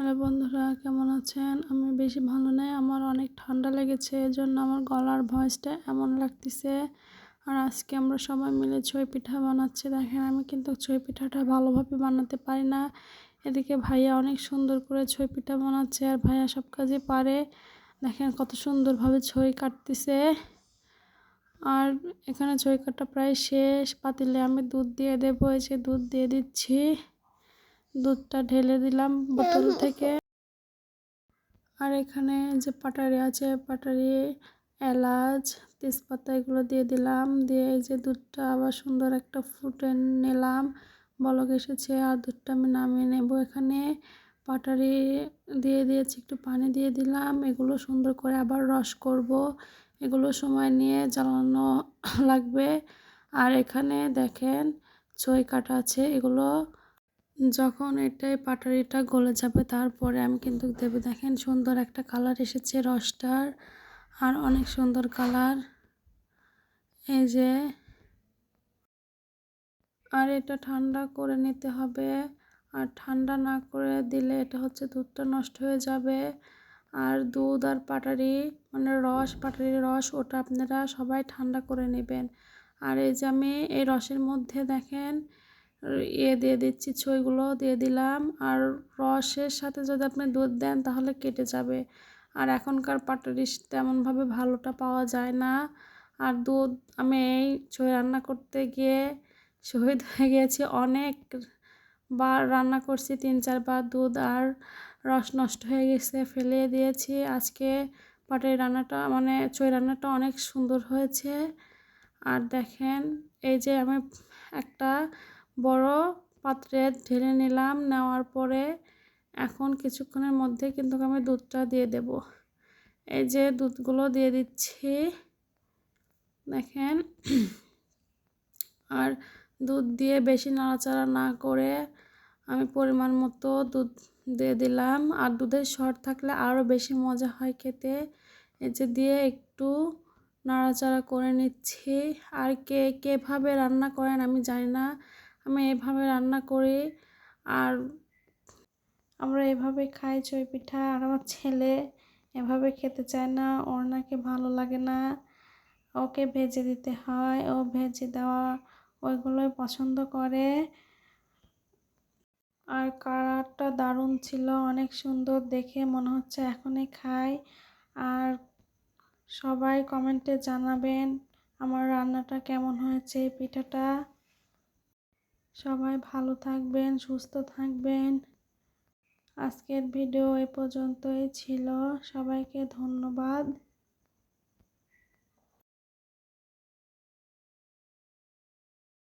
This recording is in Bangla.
হ্যালো বন্ধুরা, কেমন আছেন? আমি বেশি ভালো নেই, আমার অনেক ঠান্ডা লেগেছে, এজন্য আমার গলার ভয়েসটা এমন লাগতেছে। আর আজকে আমরা সবাই মিলে ছই পিঠা বানাচ্ছি। দেখেন, আমি কিন্তু ছই পিঠাটা ভালোভাবে বানাতে পারি না। এদিকে ভাইয়া অনেক সুন্দর করে ছই পিঠা বানাচ্ছে, আর ভাইয়া সব কাজে পারে। দেখেন, কত সুন্দরভাবে ছই কাটতেছে। আর এখানে ছই কাটা প্রায় শেষ, পাতিলে আমি দুধ দিয়ে দেবো এসে দুধ দিয়ে দিচ্ছি। দুধটা ঢেলে দিলাম বোতল থেকে। আর এখানে যে পাটারি আছে পাটারি এলাচ তেজপাতা এগুলো দিয়ে দিলাম। দিয়ে এই যে দুধটা আবার সুন্দর একটা ফুটে নিলাম। বলক এসেছে আর দুধটা আমি নামিয়ে নেব এখানে। পাটারি দিয়ে দিয়েছি একটু পানি দিয়ে দিলাম। এগুলো সুন্দর করে আবার রস করব। এগুলো সময় নিয়ে জ্বালানো লাগবে। আর এখানে দেখেন ছই কাটা আছে এগুলো। যখন এটাই পাটারিটা গলে যাবে, তারপরে আমি কিন্তু দেবে, দেখেন সুন্দর একটা কালার এসেছে রসটার, আর অনেক সুন্দর কালার। এই যে, আর এটা ঠান্ডা করে নিতে হবে, আর ঠান্ডা না করে দিলে এটা হচ্ছে দুধটা নষ্ট হয়ে যাবে। আর দুধ আর পাটারি মানে রস, পাটারির রস, ওটা আপনারা সবাই ঠান্ডা করে নেবেন। আর এই যে আমি এই রসের মধ্যে দেখেন ইয়ে দিয়ে দিচ্ছি ছইগুলো, দিয়ে দিলাম। আর রসের সাথে যদি আপনি দুধ দেন তাহলে কেটে যাবে। আর এখনকার পাটারিস তেমনভাবে ভালোটা পাওয়া যায় না। আর দুধ, আমি এই ছই রান্না করতে গিয়ে শহীদ হয়ে গিয়েছি অনেক বার রান্না করছি, তিন চারবার দুধ আর রস নষ্ট হয়ে গেছে, ফেলে দিয়েছি। আজকে পাটের রান্নাটা মানে ছই রান্নাটা অনেক সুন্দর হয়েছে। আর দেখেন, এই যে আমি একটা বড় পাত্রে ঢেলে নিলাম, নেওয়ার পরে এখন কিছুক্ষণের মধ্যে কিন্তু আমি দুধটা দিয়ে দেব। এই যে দুধগুলো দিয়ে দিচ্ছি, দেখেন। আর দুধ দিয়ে বেশি নাড়াচাড়া না করে আমি পরিমাণ মতো দুধ দিয়ে দিলাম। আর দুধের শর্ট থাকলে আরও বেশি মজা হয় খেতে। এই যে দিয়ে একটু নাড়াচাড়া করে নিচ্ছি। আর কে, কেভাবে রান্না করেন আমি জানি না। আমি এভাবে রান্না করি আর আমরা এভাবে খাই চই পিঠা আর আমার ছেলে এভাবে খেতে চায় না, ওর নাকি ভালো লাগে না। ওকে ভেজে দিতে হয়, ও ভেজে দেওয়া ওইগুলোই পছন্দ করে। আর কালারটা দারুণ ছিল, অনেক সুন্দর দেখে মনে হচ্ছে এখনই খাই। আর সবাই কমেন্টে জানাবেন আমার রান্নাটা কেমন হয়েছে, পিঠাটা। সবাই ভালো থাকবেন সুস্থ থাকবেন। আজকের ভিডিও এ পর্যন্তই ছিল। সবাইকে ধন্যবাদ।